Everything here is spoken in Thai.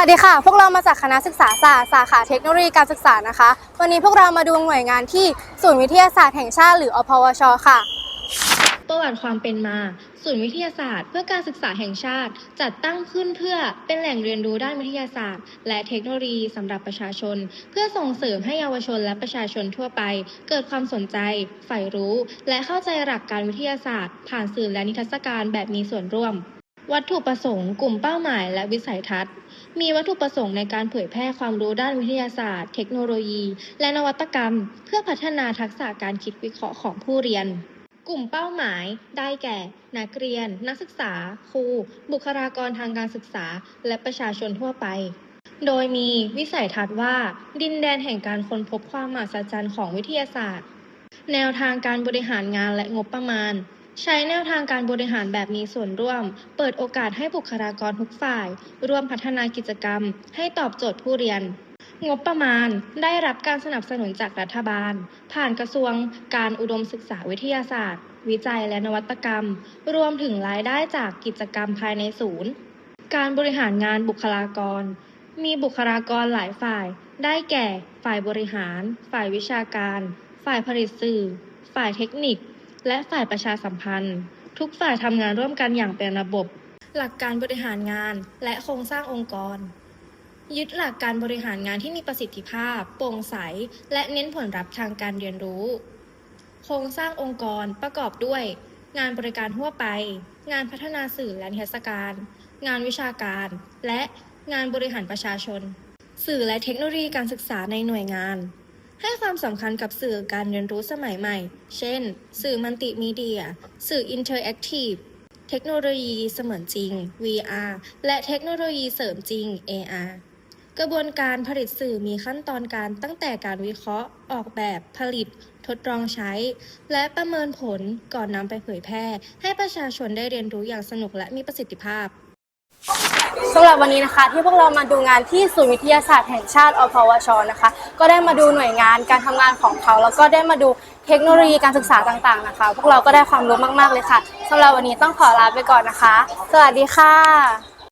วัสดีค่ะ พวกเรามาจากคณะศึกษาศาสตร์สาขาเทคโนโลยีการศึกษานะคะ วันนี้พวกเรามาดูหน่วยงานที่ศูนย์วิทยาศาสตร์แห่งชาติหรืออพวช ค่ะ ประวัติความเป็นมา ศูนย์วิทยาศาสตร์ เพื่อการศึกษาแห่งชาติ จัดตั้งขึ้นเพื่อเป็นแหล่งเรียนรู้ด้านวิทยาศาสตร์ และเทคโนโลยีสำหรับประชาชน เพื่อส่งเสริมให้เยาวชนและประชาชนทั่วไป เกิดความสนใจใฝ่รู้ และเข้าใจหลักการวิทยาศาสตร์ ผ่านสื่อและนิทรรศการแบบมีส่วนร่วม วัตถุประสงค์กลุ่มเป้าหมายและวิสัยทัศน์ มีวัตถุประสงค์ในการเผยแพร่ความรู้ด้านวิทยาศาสตร์ เทคโนโลยี และนวัตกรรม เพื่อพัฒนาทักษะการคิดวิเคราะห์ของผู้เรียน กลุ่มเป้าหมาย ได้แก่ นักเรียน นักศึกษา ครู บุคลากรทางการศึกษา และประชาชนทั่วไป โดยมีวิสัยทัศน์ว่า ดินแดนแห่งการค้นพบความมหัศจรรย์ของวิทยาศาสตร์ แนวทางการบริหารงานและงบประมาณ ใช้แนวทางการบริหารแบบมีส่วนร่วม เปิดโอกาสให้บุคลากรทุกฝ่าย ร่วมพัฒนากิจกรรม ให้ตอบโจทย์ผู้เรียน งบประมาณได้รับการสนับสนุนจากรัฐบาล ผ่านกระทรวง การอุดมศึกษาวิทยาศาสตร์ วิจัยและนวัตกรรม รวมถึงรายได้จากกิจกรรมภายในศูนย์ การบริหารงานบุคลากร มีบุคลากรหลายฝ่าย ได้แก่ ฝ่ายบริหาร ฝ่ายวิชาการ ฝ่ายผลิตสื่อ ฝ่ายเทคนิค และฝ่ายประชาสัมพันธ์ ทุกฝ่ายทำงานร่วมกันอย่างเป็นระบบ หลักการบริหารงาน และโครงสร้างองค์กร ยึดหลักการบริหารงานที่มีประสิทธิภาพ โปร่งใส และเน้นผลลัพธ์ทางการเรียนรู้ โครงสร้างองค์กรประกอบด้วย งานบริการทั่วไป งานพัฒนาสื่อและนิทรรศการ งานวิชาการ และงานบริหารประชาชน สื่อและเทคโนโลยีการศึกษาในหน่วยงาน ให้ความสำคัญกับสื่อการเรียนรู้สมัยใหม่ เช่น สื่อมัลติมีเดีย สื่ออินเทอร์แอคทีฟ เทคโนโลยีเสมือนจริง VR และเทคโนโลยีเสริมจริง AR กระบวนการผลิตสื่อมีขั้นตอนการตั้งแต่การวิเคราะห์ ออกแบบผลิต ทดลองใช้ และประเมินผลก่อนนำไปเผยแพร่ ให้ประชาชนได้เรียนรู้อย่างสนุกและมีประสิทธิภาพ สำหรับวันนี้นะคะ ที่พวกเรามาดูงานที่ศูนย์วิทยาศาสตร์แห่งชาติอพวชนะคะ ก็ได้มาดูหน่วยงานการทำงานของเขา แล้วก็ได้มาดูเทคโนโลยีการศึกษาต่างๆนะคะ พวกเราก็ได้ความรู้มากๆเลยค่ะสำหรับวันนี้ต้องขอลาไปก่อนนะคะ สวัสดีค่ะ